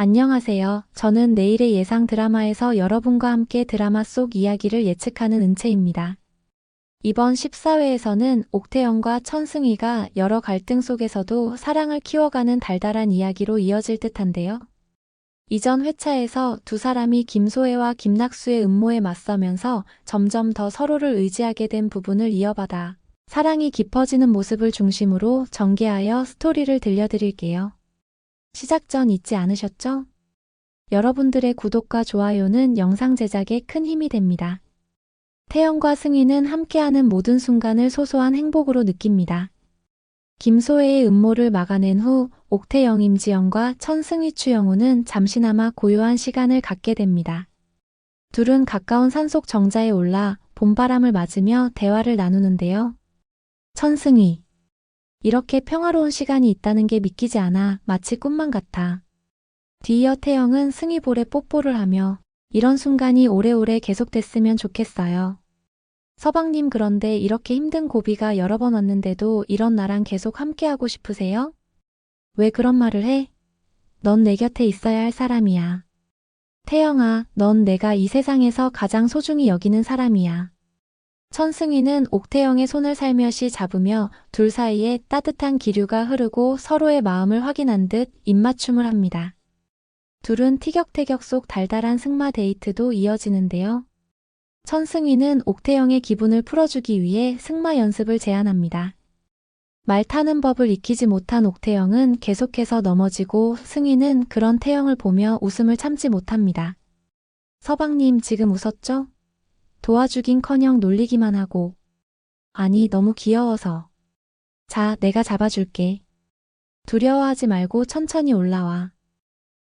안녕하세요. 저는 내일의 예상 드라마에서 여러분과 함께 드라마 속 이야기를 예측하는 은채입니다. 이번 14회에서는 옥태영과 천승희가 여러 갈등 속에서도 사랑을 키워가는 달달한 이야기로 이어질 듯한데요. 이전 회차에서 두 사람이 김소혜와 김낙수의 음모에 맞서면서 점점 더 서로를 의지하게 된 부분을 이어받아 사랑이 깊어지는 모습을 중심으로 전개하여 스토리를 들려드릴게요. 시작 전 잊지 않으셨죠? 여러분들의 구독과 좋아요는 영상 제작에 큰 힘이 됩니다. 태영과 승희는 함께하는 모든 순간을 소소한 행복으로 느낍니다. 김소혜의 음모를 막아낸 후 옥태영 임지영과 천승희 추영우는 잠시나마 고요한 시간을 갖게 됩니다. 둘은 가까운 산속 정자에 올라 봄바람을 맞으며 대화를 나누는데요. 천승희. 이렇게 평화로운 시간이 있다는 게 믿기지 않아 마치 꿈만 같아. 뒤이어 태영은 승희 볼에 뽀뽀를 하며 이런 순간이 오래오래 계속됐으면 좋겠어요. 서방님 그런데 이렇게 힘든 고비가 여러 번 왔는데도 이런 나랑 계속 함께하고 싶으세요? 왜 그런 말을 해? 넌 내 곁에 있어야 할 사람이야. 태영아, 넌 내가 이 세상에서 가장 소중히 여기는 사람이야. 천승희는 옥태영의 손을 살며시 잡으며 둘 사이에 따뜻한 기류가 흐르고 서로의 마음을 확인한 듯 입맞춤을 합니다. 둘은 티격태격 속 달달한 승마 데이트도 이어지는데요. 천승희는 옥태영의 기분을 풀어주기 위해 승마 연습을 제안합니다. 말 타는 법을 익히지 못한 옥태영은 계속해서 넘어지고 승희는 그런 태영을 보며 웃음을 참지 못합니다. 서방님 지금 웃었죠? 도와주긴커녕 놀리기만 하고. 아니, 너무 귀여워서. 자, 내가 잡아줄게. 두려워하지 말고 천천히 올라와.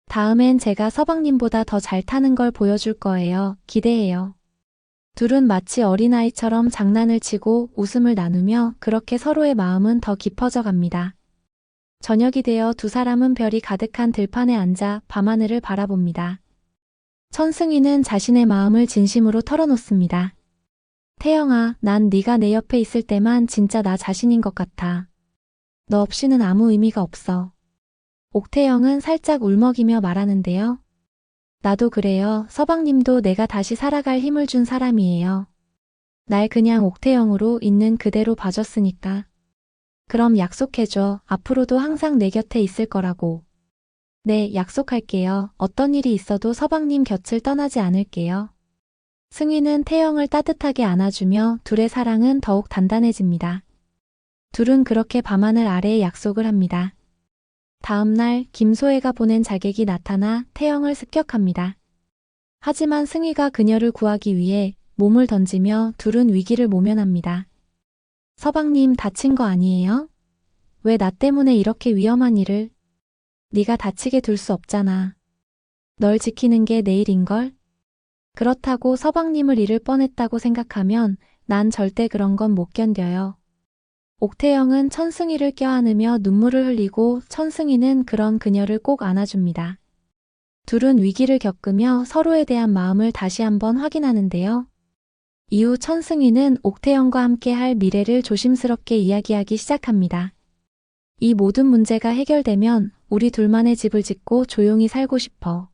다음엔 제가 서방님보다 더 잘 타는 걸 보여줄 거예요. 기대해요. 둘은 마치 어린아이처럼 장난을 치고 웃음을 나누며 그렇게 서로의 마음은 더 깊어져 갑니다. 저녁이 되어 두 사람은 별이 가득한 들판에 앉아 밤하늘을 바라봅니다. 천승희는 자신의 마음을 진심으로 털어놓습니다. 태영아, 난 네가 내 옆에 있을 때만 진짜 나 자신인 것 같아. 너 없이는 아무 의미가 없어. 옥태영은 살짝 울먹이며 말하는데요. 나도 그래요. 서방님도 내가 다시 살아갈 힘을 준 사람이에요. 날 그냥 옥태영으로 있는 그대로 봐줬으니까. 그럼 약속해줘. 앞으로도 항상 내 곁에 있을 거라고. 네, 약속할게요. 어떤 일이 있어도 서방님 곁을 떠나지 않을게요. 승희는 태영을 따뜻하게 안아주며 둘의 사랑은 더욱 단단해집니다. 둘은 그렇게 밤하늘 아래에 약속을 합니다. 다음날 김소혜가 보낸 자객이 나타나 태영을 습격합니다. 하지만 승희가 그녀를 구하기 위해 몸을 던지며 둘은 위기를 모면합니다. 서방님 다친 거 아니에요? 왜 나 때문에 이렇게 위험한 일을? 네가 다치게 둘 수 없잖아. 널 지키는 게 내 일인걸? 그렇다고 서방님을 잃을 뻔했다고 생각하면 난 절대 그런 건 못 견뎌요. 옥태영은 천승희를 껴안으며 눈물을 흘리고 천승희는 그런 그녀를 꼭 안아줍니다. 둘은 위기를 겪으며 서로에 대한 마음을 다시 한번 확인하는데요. 이후 천승희는 옥태영과 함께 할 미래를 조심스럽게 이야기하기 시작합니다. 이 모든 문제가 해결되면 우리 둘만의 집을 짓고 조용히 살고 싶어.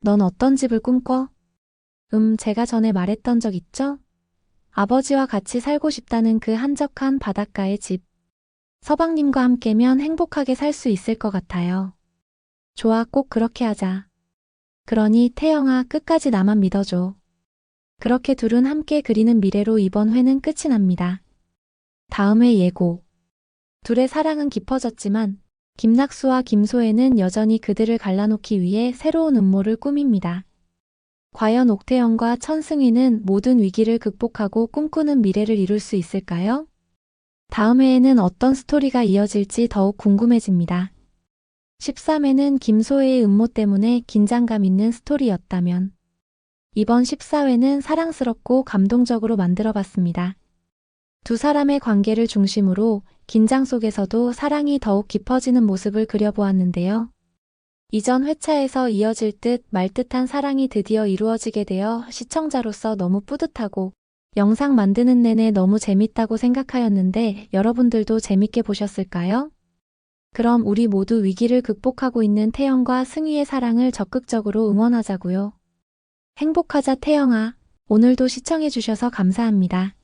넌 어떤 집을 꿈꿔? 음, 제가 전에 말했던 적 있죠? 아버지와 같이 살고 싶다는 그 한적한 바닷가의 집. 서방님과 함께면 행복하게 살 수 있을 것 같아요. 좋아, 꼭 그렇게 하자. 그러니 태영아 끝까지 나만 믿어줘. 그렇게 둘은 함께 그리는 미래로 이번 회는 끝이 납니다. 다음 회 예고. 둘의 사랑은 깊어졌지만 김낙수와 김소혜는 여전히 그들을 갈라놓기 위해 새로운 음모를 꾸밉니다. 과연 옥태영과 천승희는 모든 위기를 극복하고 꿈꾸는 미래를 이룰 수 있을까요? 다음 회에는 어떤 스토리가 이어질지 더욱 궁금해집니다. 13회는 김소혜의 음모 때문에 긴장감 있는 스토리였다면 이번 14회는 사랑스럽고 감동적으로 만들어봤습니다. 두 사람의 관계를 중심으로 긴장 속에서도 사랑이 더욱 깊어지는 모습을 그려보았는데요. 이전 회차에서 이어질 듯 말듯한 사랑이 드디어 이루어지게 되어 시청자로서 너무 뿌듯하고 영상 만드는 내내 너무 재밌다고 생각하였는데 여러분들도 재밌게 보셨을까요? 그럼 우리 모두 위기를 극복하고 있는 태영과 승희의 사랑을 적극적으로 응원하자고요. 행복하자 태영아. 오늘도 시청해주셔서 감사합니다.